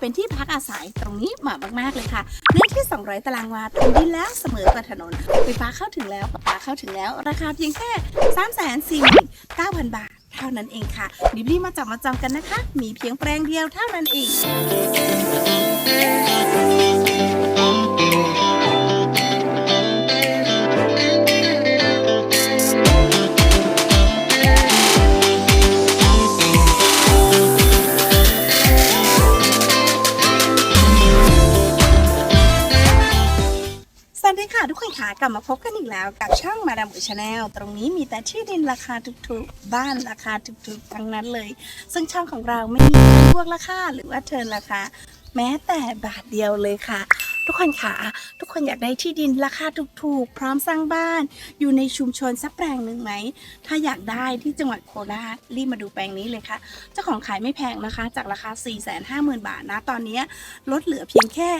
เป็นที่พักอาศัยตรงนี้เหมาะมากๆเลยค่ะเนื้อที่ 200 ตารางวาถมดินแล้วเสมอกับถนนไฟฟ้าเข้าถึงแล้วประปาเข้าถึงแล้ว ราคาเพียงแค่ 349,000 บาท เท่านั้นเองค่ะรีบๆมาจับมาจองกันนะคะ มีเพียงแปลงเดียวเท่านั้นเอง กลับมาพบกันอีกแล้วกับช่องมาดามอุชาแนลตรงนี้มีแต่ที่ดินราคาถูกๆ บ้านราคาถูกๆ ทั้งนั้นเลย ซึ่งช่องของเราไม่มีพวกราคาหรือว่าเทิร์นราคา แม้แต่บาทเดียวเลยค่ะ ทุกคนค่ะ ทุกคนอยากได้ที่ดินราคาถูกๆ พร้อมสร้างบ้าน อยู่ในชุมชนสักแปลงหนึ่งไหม ถ้าอยากได้ที่จังหวัดโคราชรีบมาดูแปลงนี้เลยค่ะ เจ้าของขายไม่แพงนะคะ จากราคา 450,000 บาทนะ ตอนนี้ลดเหลือเพียงแค่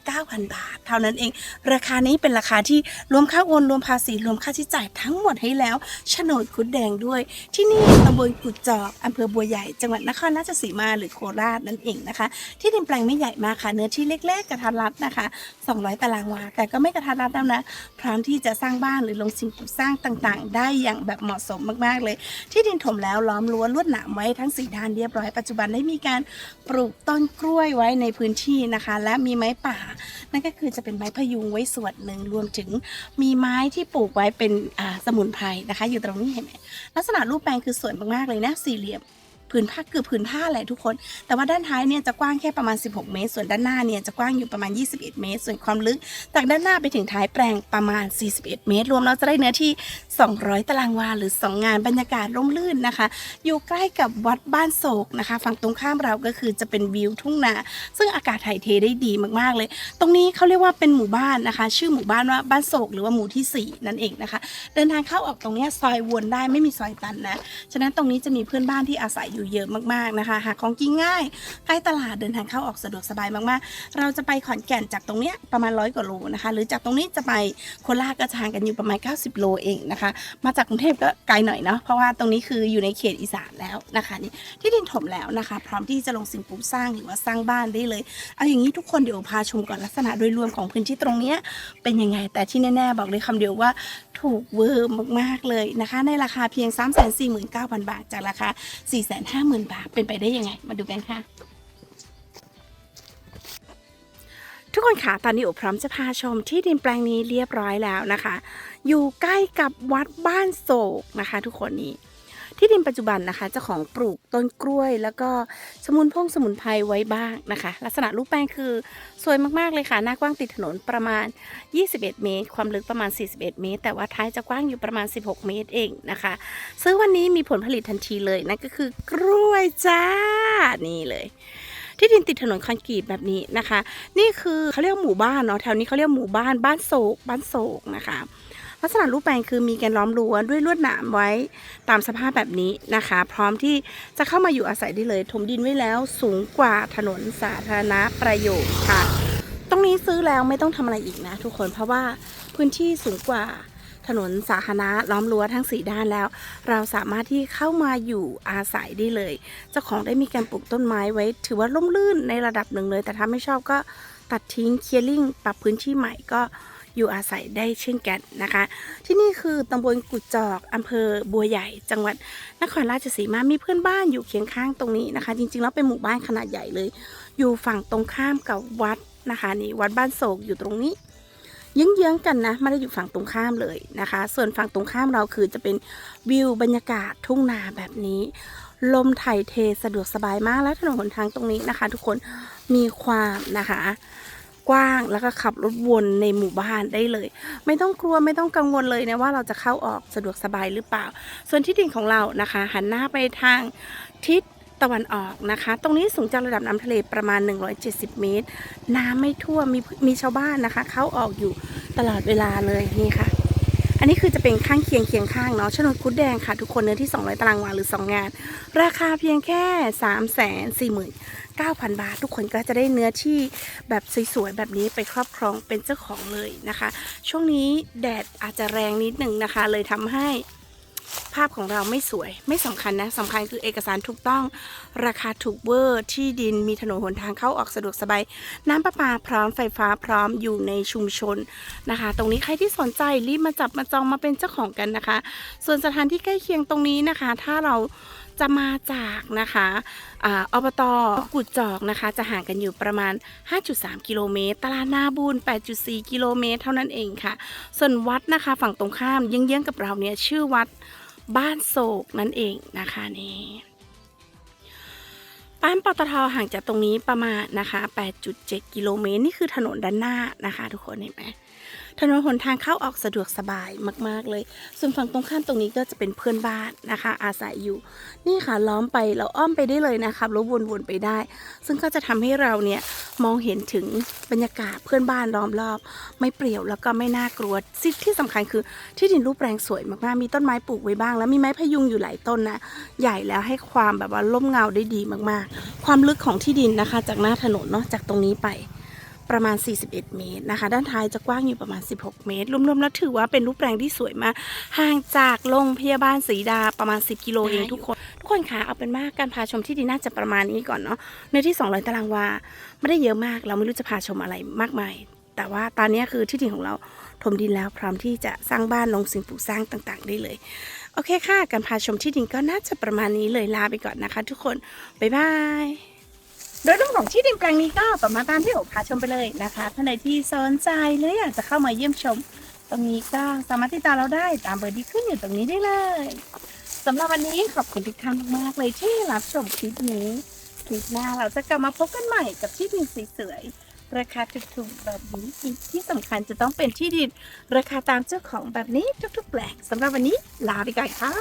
349,000 บาท เท่านั้นเอง ราคานี้เป็นราคาที่รวมค่าโอนรวมภาษีรวมค่าใช้จ่ายทั้งหมดให้แล้วโฉนดคุดแดงด้วย ที่นี่ตำบลกุดจอกอำเภอบัวใหญ่ จังหวัดนครราชสีมาหรือโคราชนั่นเองนะคะ ที่ดินแปลงไม่ใหญ่มากค่ะเนื้อที่เล็กๆ กระทัดรัดนะคะ 200 ตารางวา แต่ก็ไม่กระทัดรัดแล้วนะ พร้อมที่จะสร้างบ้านหรือลงสิ่งปลูกสร้างต่างๆ ได้อย่างแบบเหมาะสมมากๆเลย ที่ดินถมแล้วล้อมรั้วลวดหนามไว้ทั้งสีด้านเรียบร้อย ปัจจุบันได้มีการปลูกต้นกล้วยไว้ในพื้นที่นะคะ และมีไม้ป่า นั่นก็คือจะเป็นไม้พยุงไว้ส่วนหนึ่งรวมถึงมีไม้ที่ปลูกไว้เป็นสมุนไพรนะคะ อยู่ตรงนี้เห็นไหมลักษณะรูปแปลงคือสวยมากๆเลยนะสี่เหลี่ยม ผืนผ้าเกือบผืนผ้าแหละทุกคน แต่ว่าด้านท้ายเนี่ยจะกว้างแค่ประมาณ 16 เมตร ส่วนด้านหน้าเนี่ยจะกว้างอยู่ประมาณ 21 เมตร ส่วนความลึกจากด้านหน้าไปถึงท้ายแปลงประมาณ 41 เมตร รวมแล้วจะได้เนื้อที่ 200 ตารางวาหรือ 2 งานบรรยากาศร่มรื่นนะคะ อยู่ใกล้กับวัดบ้านโศกนะคะ ฝั่งตรงข้ามเราก็คือจะเป็นวิวทุ่งนา ซึ่งอากาศถ่ายเทได้ดีมากๆเลย ตรงนี้เขาเรียกว่าเป็นหมู่บ้านนะคะ ชื่อหมู่บ้านว่าบ้านโศกหรือว่าหมู่ที่ 4 นั่นเองนะคะ เดินทางเข้าออกตรงนี้ซอยวนได้ไม่มีซอยตันนะ ฉะนั้นตรงนี้จะมีเพื่อนบ้านที่อาศัยอยู่เยอะมากๆนะคะ หาของกินง่ายใกล้ตลาดเดินทางเข้าออกสะดวกสบายมากๆ เราจะไปขอนแก่นจากตรงเนี้ยประมาณร้อยกว่าโลนะคะ หรือจากตรงนี้จะไปโคราชก็จะห่างกันอยู่ประมาณ 90 โลเองนะคะ มาจากกรุงเทพก็ไกลหน่อยเนาะเพราะว่าตรงนี้คืออยู่ในเขตอีสานแล้วนะคะนี่ที่ดินถมแล้วนะคะ พร้อมที่จะลงสิ่งปลูกสร้างหรือว่าสร้างบ้านได้เลยเอาอย่างนี้ทุกคนเดี๋ยวพาชมก่อนลักษณะโดยรวมของพื้นที่ตรงเนี้ยเป็นยังไงแต่ที่แน่ๆบอกเลยคำเดียวว่า ถูกเวอร์มากๆเลยนะคะ ในราคาเพียง 349,000 บาท จากราคา 450,000 บาท เป็นไปได้ยังไง มาดูกันค่ะทุกคนค่ะตอนนี้อุพร้อมจะพาชมที่ดินแปลงนี้เรียบร้อยแล้วนะคะ อยู่ใกล้กับวัดบ้านโศกนะคะ ทุกคนนี้ ที่ดินปัจจุบันนะคะเจ้าของปลูกต้นกล้วย แล้วก็สมุนพงสมุนไพรไว้บ้างนะคะ ลักษณะรูปแปลงคือสวยมากๆเลยค่ะ หน้ากว้างติดถนนประมาณ 21 เมตร ความลึกประมาณ 41 เมตร แต่ว่าท้ายจะกว้างอยู่ประมาณ 16 เมตรเองนะคะ ซื้อวันนี้มีผลผลิตทันทีเลยนั่นก็คือกล้วยจ้านี่เลยที่ดินติดถนนคอนกรีตแบบนี้นะคะ นี่คือเขาเรียกหมู่บ้านเนาะแถวนี้เขาเรียกหมู่บ้านบ้านโศกบ้านโศกนะคะ ลักษณะรูปแปลงคือมีแกนล้อมรั้วด้วยลวดหนามไว้ตามสภาพแบบนี้นะคะ พร้อมที่จะเข้ามาอยู่อาศัยได้เลย ถมดินไว้แล้วสูงกว่าถนนสาธารณประโยชน์ค่ะ ตรงนี้ซื้อแล้วไม่ต้องทำอะไรอีกนะ ทุกคนเพราะว่าพื้นที่สูงกว่าถนนสาธารณะล้อมรั้วทั้งสีด้านแล้ว เราสามารถที่เข้ามาอยู่อาศัยได้เลยเจ้าของได้มีการปลูกต้นไม้ไว้ ถือว่าร่มรื่นในระดับหนึ่งเลย แต่ถ้าไม่ชอบก็ตัดทิ้งเคลียร์ลิงปรับพื้นที่ใหม่ก็ อยู่อาศัยได้เช่นกันนะคะ ที่นี่คือตำบลกุดจอกอำเภอบัวใหญ่ จังหวัดนครราชสีมามีเพื่อนบ้านอยู่เคียงข้างตรงนี้นะคะ จริงๆแล้วเป็นหมู่บ้านขนาดใหญ่เลย อยู่ฝั่งตรงข้ามกับวัดนะคะนี่วัดบ้านโศกอยู่ตรงนี้เยื้องๆกันนะไม่ได้อยู่ฝั่งตรงข้ามเลยนะคะ ส่วนฝั่งตรงข้ามเราคือจะเป็นวิวบรรยากาศทุ่งนาแบบนี้ ลมไถ่เทสะดวกสบายมากและถนนหนทางตรงนี้นะคะ ทุกคนมีความนะคะ กว้างแล้วก็ขับรถวนในหมู่บ้านได้เลย ไม่ต้องกลัวไม่ต้องกังวลเลยนะว่าเราจะเข้าออกสะดวกสบายหรือเปล่า ส่วนที่ดินของเรานะคะ หันหน้าไปทางทิศตะวันออกนะคะ ตรงนี้สูงจากระดับน้ำทะเลประมาณ 170 เมตร น้ำไม่ท่วมมีมีชาวบ้านนะคะ เข้าออกอยู่ตลอดเวลาเลยนี่ค่ะ อันนี้คือจะเป็นข้างเคียงเคียงข้างเนาะชนดคุดแดงค่ะทุกคนเนื้อที่ 200 ตารางวาหรือ 2 งาน ราคาเพียงแค่ 3 4 9 0 0 0 บาท ทุกคนก็จะได้เนื้อที่แบบสวยๆแบบนี้ไปครอบครองเป็นเจ้าของเลยนะคะ ช่วงนี้แดดอาจจะแรงนิดหนึ่งนะคะ เลยทำให้ ภาพของเราไม่สวยไม่สำคัญนะสำคัญคือเอกสารถูกต้อง ราคาถูกเวอร์ที่ดินมีถนนหนทางเข้าออกสะดวกสบายน้ำประปาพร้อมไฟฟ้าพร้อมอยู่ในชุมชนนะคะ ตรงนี้ใครที่สนใจรีบมาจับมาจองมาเป็นเจ้าของกันนะคะ ส่วนสถานที่ใกล้เคียงตรงนี้นะคะ ถ้าเราจะมาจากนะคะออบตกุดจอกนะคะ จะห่างกันอยู่ประมาณ 5.3 กิโลเมตร ตลาดนาบูน8.4 กิโลเมตร เท่านั้นเองค่ะ ส่วนวัดนะคะ ฝั่งตรงข้ามเยื้องๆกับเราเนี่ยชื่อวัด บ้านโศกนั่นเองนะคะนี่ปั๊มปตทห่างจากตรงนี้ประมาณนะคะ 8.7 กิโลเมตร นี่คือถนนด้านหน้านะคะ ทุกคนเห็นไหม ถนนหนทางเข้าออกสะดวกสบายมาก ๆ เลย ส่วนฝั่งตรงข้ามตรงนี้ก็จะเป็นเพื่อนบ้านนะคะ อาศัยอยู่ นี่ค่ะล้อมไปเราอ้อมไปได้เลยนะคะแล้ววนๆไปได้ ซึ่งก็จะทำให้เราเนี่ยมองเห็นถึงบรรยากาศเพื่อนบ้านล้อมรอบ ไม่เปรี่ยวแล้วก็ไม่น่ากลัวสิ่งที่สำคัญคือที่ดินรูปแปลงสวยมากๆมีต้นไม้ปลูกไว้บ้าง แล้วมีไม้พยุงอยู่หลายต้นนะใหญ่แล้วให้ความแบบว่าร่มเงาได้ดีมากๆ ความลึกของที่ดินนะคะ จากหน้าถนนเนาะจากตรงนี้ไป ประมาณ 41 เมตรนะคะ ด้านท้ายจะกว้างอยู่ประมาณ 16 เมตร รวมๆแล้วถือว่าเป็นรูปแปลงที่สวยมากห่างจากโรงพยาบาลศรีดาประมาณ 10 กิโลเองทุกคน ทุกคนคะเอาเป็นว่าการพาชมที่ดินน่าจะประมาณนี้ก่อนเนาะในที่ 200 ตารางวาไม่ได้เยอะมาก เราไม่รู้จะพาชมอะไรมากมาย แต่ว่าตอนนี้คือที่ดินของเราถมดินแล้วพร้อมที่จะสร้างบ้านลงสิ่งปลูกสร้างต่างๆ ได้เลย โอเคค่ะ การพาชมที่ดินก็น่าจะประมาณนี้เลยลาไปก่อนนะคะ ทุกคนบ๊ายบาย โดยเรื่องของที่ดินแปลงนี้ก็ประมาตามที่โอพาชมไปเลยนะคะท่านใดที่สนใจหรืออยากจะเข้ามาเยี่ยมชม ตรงนี้ก็สามารถติดตามเราได้ตามเบอร์ที่ขึ้นอยู่ตรงนี้ได้เลยสำหรับวันนี้ขอบคุณทุกท่านมากๆเลยที่รับชมคลิปนี้คลิปหน้าเราจะกลับมาพบกันใหม่กับที่ดินสวยๆราคาถูกๆแบบนี้ที่สำคัญจะต้องเป็นที่ดินราคาตามเจ้าของแบบนี้ทุกๆแปลงสำหรับวันนี้ลาไปก่อนค่ะ